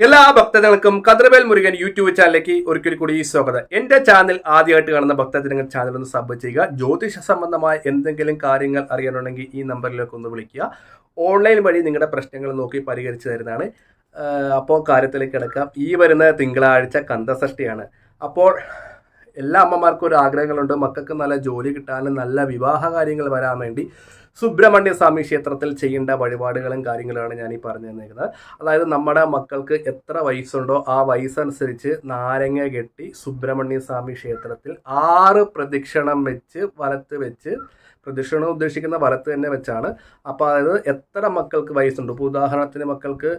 എല്ലാ ഭക്തജനങ്ങൾക്കും കതിർവേൽ മുരുകൻ യൂട്യൂബ് ചാനലിലേക്ക് ഒരിക്കൽ കൂടി സ്വാഗതം. എന്റെ ചാനൽ ആദ്യമായിട്ട് കാണുന്ന ഭക്തജനങ്ങൾ ചാനൽ ഒന്ന് സബ് ചെയ്യുക. ജ്യോതിഷ സംബന്ധമായ എന്തെങ്കിലും കാര്യങ്ങൾ അറിയാനുണ്ടെങ്കിൽ ഈ നമ്പറിലേക്ക് ഒന്ന് വിളിക്കുക. ഓൺലൈൻ വഴി നിങ്ങളുടെ പ്രശ്നങ്ങൾ നോക്കി പരിഹരിച്ചു തരുന്നതാണ്. അപ്പോൾ കാര്യത്തിലേക്ക് കിടക്കാം. ഈ വരുന്ന തിങ്കളാഴ്ച കന്തസഷ്ടിയാണ് അപ്പോൾ എല്ലാ അമ്മമാർക്കും ഒരു ആഗ്രഹങ്ങളുണ്ട്. മക്കൾക്ക് നല്ല ജോലി കിട്ടാനും നല്ല വിവാഹ കാര്യങ്ങൾ വരാൻ വേണ്ടി സുബ്രഹ്മണ്യ സ്വാമി ക്ഷേത്രത്തിൽ ചെയ്യേണ്ട വഴിപാടുകളും കാര്യങ്ങളാണ് ഞാൻ ഈ പറഞ്ഞു തന്നിരിക്കുന്നത് അതായത് നമ്മുടെ മക്കൾക്ക് എത്ര വയസ്സുണ്ടോ ആ വയസ്സനുസരിച്ച് നാരങ്ങ കെട്ടി സുബ്രഹ്മണ്യ സ്വാമി ക്ഷേത്രത്തിൽ ആറ് പ്രദക്ഷിണം വെച്ച് വലത്ത് വെച്ച് പ്രദക്ഷിണം ഉദ്ദേശിക്കുന്ന വലത്ത് തന്നെ വെച്ചാണ്. അപ്പോൾ അതായത് എത്ര മക്കൾക്ക് വയസ്സുണ്ട്? ഇപ്പോൾ ഉദാഹരണത്തിന് മക്കൾക്ക്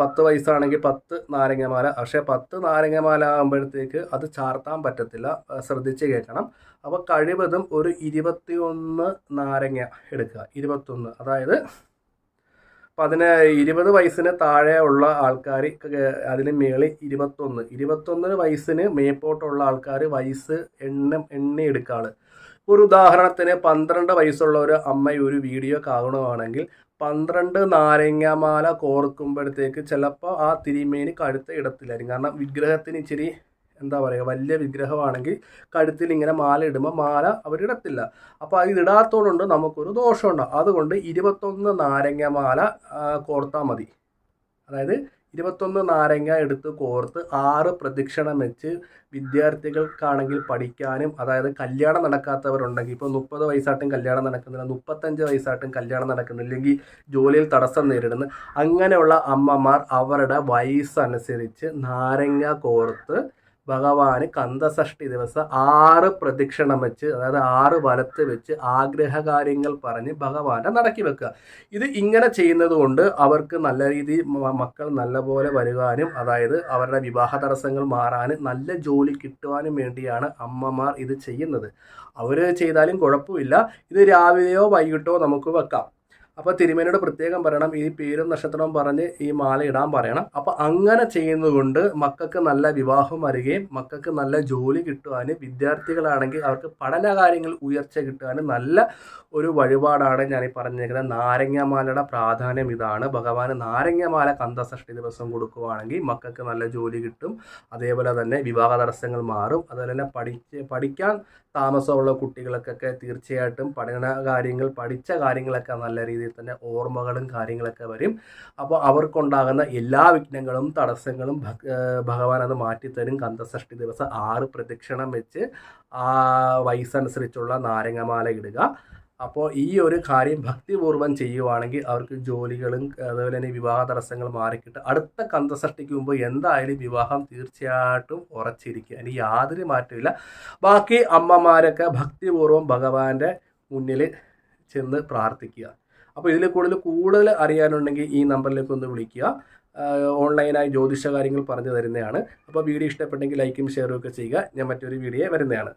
പത്ത് വയസ്സാണെങ്കിൽ പത്ത് നാരങ്ങമാല. പക്ഷേ പത്ത് നാരങ്ങമാല ആകുമ്പോഴത്തേക്ക് അത് ചാർത്താൻ പറ്റത്തില്ല. ശ്രദ്ധിച്ച് കേൾക്കണം. അപ്പോൾ കഴിവതും ഒരു ഇരുപത്തിയൊന്ന് നാരങ്ങ എടുക്കുക. ഇരുപത്തൊന്ന്. അതായത് പതിന ഇരുപത് വയസ്സിന് താഴെയുള്ള ആൾക്കാർ അതിന് മേളിൽ ഇരുപത്തൊന്ന്. ഇരുപത്തൊന്ന് വയസ്സിന് മേപ്പോട്ടുള്ള ആൾക്കാർ വയസ്സ് എണ്ണ എണ്ണി എടുക്കാൾ. ഒരു ഉദാഹരണത്തിന് പന്ത്രണ്ട് വയസ്സുള്ള ഒരു അമ്മ ഒരു വീഡിയോ കാണുകയാണെങ്കിൽ പന്ത്രണ്ട് നാരങ്ങാമാല കോർക്കുമ്പോഴത്തേക്ക് ചിലപ്പോൾ ആ തിരിമേനി കഴുത്ത ഇടത്തിലായിരിക്കും കാരണം വിഗ്രഹത്തിന് ഇച്ചിരി എന്താ പറയുക വലിയ വിഗ്രഹമാണെങ്കിൽ കഴുത്തിൽ ഇങ്ങനെ മാല ഇടുമ്പോൾ മാല അവരിടത്തില്ല അപ്പോൾ അത് ഇടാത്തതുകൊണ്ട് നമുക്കൊരു ദോഷമുണ്ടാകും അതുകൊണ്ട് ഇരുപത്തൊന്ന് നാരങ്ങമാല കോർത്താൽ മതി. അതായത് ഇരുപത്തൊന്ന് നാരങ്ങ എടുത്ത് കോർത്ത് ആറ് പ്രദക്ഷിണം വെച്ച് വിദ്യാർത്ഥികൾക്കാണെങ്കിൽ പഠിക്കാനും അതായത് കല്യാണം നടക്കാത്തവരുണ്ടെങ്കിൽ ഇപ്പോൾ മുപ്പത് വയസ്സായിട്ടും കല്യാണം നടക്കുന്നില്ല മുപ്പത്തഞ്ച് വയസ്സായിട്ടും കല്യാണം നടക്കുന്നില്ലെങ്കിൽ ജോലിയിൽ തടസ്സം നേരിടുന്നു. അങ്ങനെയുള്ള അമ്മമാർ അവരുടെ വയസ്സനുസരിച്ച് നാരങ്ങ കോർത്ത് ഭഗവാന് കന്തസഷ്ടി ദിവസം ആറ് പ്രദക്ഷിണം വെച്ച് അതായത് ആറ് വലത്ത് വെച്ച് ആഗ്രഹകാര്യങ്ങൾ പറഞ്ഞ് ഭഗവാനെ നടക്കി വെക്കുക. ഇത് ഇങ്ങനെ ചെയ്യുന്നത് കൊണ്ട് അവർക്ക് നല്ല രീതിയിൽ മക്കൾ നല്ലപോലെ വരുവാനും അതായത് അവരുടെ വിവാഹ തടസ്സങ്ങൾ മാറാനും നല്ല ജോലി കിട്ടുവാനും വേണ്ടിയാണ് അമ്മമാർ ഇത് ചെയ്യുന്നത്. അവർ ചെയ്താലും കുഴപ്പമില്ല. ഇത് രാവിലെയോ വൈകിട്ടോ നമുക്ക് വെക്കാം. അപ്പോൾ തിരുമേനിയോട് പ്രത്യേകം പറയണം ഈ പേരും നക്ഷത്രവും പറഞ്ഞ് ഈ മാല ഇടാൻ പറയണം. അപ്പോൾ അങ്ങനെ ചെയ്യുന്നതുകൊണ്ട് മക്കൾക്ക് നല്ല വിവാഹം വരികയും മക്കൾക്ക് നല്ല ജോലി കിട്ടുവാനും വിദ്യാർത്ഥികളാണെങ്കിൽ അവർക്ക് പഠന കാര്യങ്ങൾ ഉയർച്ച കിട്ടുവാനും നല്ല ഒരു വഴിപാടാണ് ഞാൻ ഈ പറഞ്ഞിരിക്കുന്നത്. നാരങ്ങമാലയുടെ പ്രാധാന്യം ഇതാണ്. ഭഗവാൻ നാരങ്ങമാല കന്തസഷ്ടി ദിവസം കൊടുക്കുവാണെങ്കിൽ മക്കൾക്ക് നല്ല ജോലി കിട്ടും. അതേപോലെ തന്നെ വിവാഹ തടസ്സങ്ങൾ മാറും. അതുപോലെ തന്നെ പഠിച്ച് പഠിക്കാൻ താമസമുള്ള കുട്ടികൾക്കൊക്കെ തീർച്ചയായിട്ടും പഠന കാര്യങ്ങൾ പഠിച്ച കാര്യങ്ങളൊക്കെ നല്ല രീതിയിൽ തന്നെ ഓർമ്മകളും കാര്യങ്ങളൊക്കെ വരും. അപ്പോൾ അവർക്കുണ്ടാകുന്ന എല്ലാ വിഘ്നങ്ങളും തടസ്സങ്ങളും ഭഗവാൻ അത് മാറ്റിത്തരും. കന്തസഷ്ടി ദിവസം ആറ് പ്രദക്ഷിണം വെച്ച് ആ വയസ്സനുസരിച്ചുള്ള നാരങ്ങമാല ഇടുക. അപ്പോൾ ഈ ഒരു കാര്യം ഭക്തിപൂർവം ചെയ്യുവാണെങ്കിൽ അവർക്ക് ജോലികളും അതുപോലെ തന്നെ വിവാഹ തടസ്സങ്ങൾ മാറിക്കിട്ട്. അടുത്ത കന്തസഷ്ടിക്ക് മുമ്പ് എന്തായാലും വിവാഹം തീർച്ചയായിട്ടും ഉറച്ചിരിക്കുക. ഇനി യാതൊരു മാറ്റമില്ല ബാക്കി അമ്മമാരൊക്കെ ഭക്തിപൂർവം ഭഗവാന്റെ മുന്നിൽ ചെന്ന് പ്രാർത്ഥിക്കുക. അപ്പോൾ ഇതിൽ കൂടുതൽ കൂടുതൽ അറിയാനുണ്ടെങ്കിൽ ഈ നമ്പറിലേക്ക് ഒന്ന് വിളിക്കുക. ഓൺലൈനായി ജ്യോതിഷ കാര്യങ്ങൾ പറഞ്ഞു തരുന്നതാണ്. അപ്പോൾ വീഡിയോ ഇഷ്ടപ്പെട്ടെങ്കിൽ ലൈക്കും ഷെയറും ഒക്കെ ചെയ്യുക. ഞാൻ മറ്റൊരു വീഡിയോ വരുന്നതാണ്.